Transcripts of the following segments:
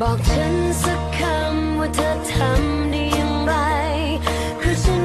บอกฉันสักคำว่าเธอทำได้อย่างไรเพราะฉัน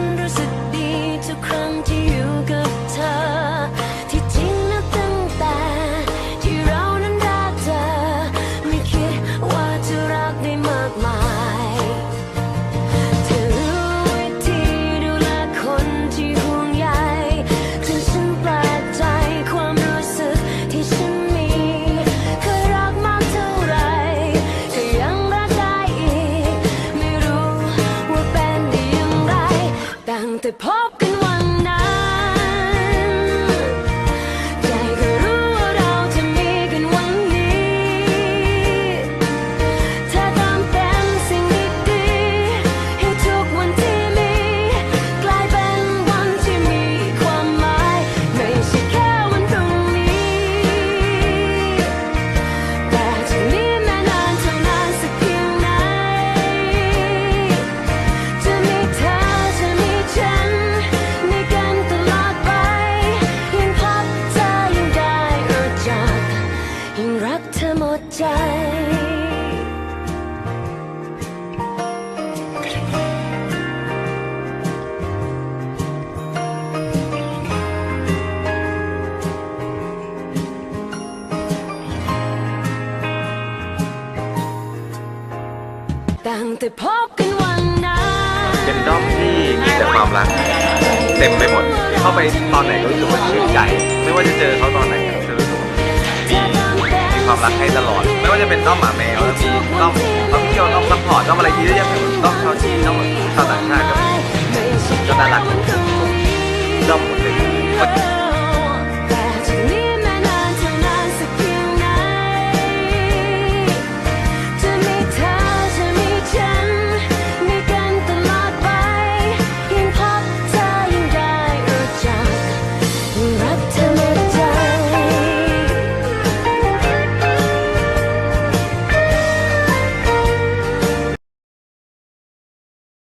ตั้ง รักเธอหมดใจ ตั้งแต่พบกันวันนั้นเป็นด้อมที่มีแต่ความรัก เต็มไปหมด เข้าไปตอนไหนก็รู้สึกว่าชื่นใจ ไม่ว่าจะเจอเขาตอน ความรักให้ตลอด ไม่ว่าจะเป็นต้อมหมาแมวแล้วมีต้อมท่องเที่ยวต้อมซัพพอร์ตต้อมอะไรที่เรียกต้อมชาวจีนด้อมชาวต่าที่ต้อม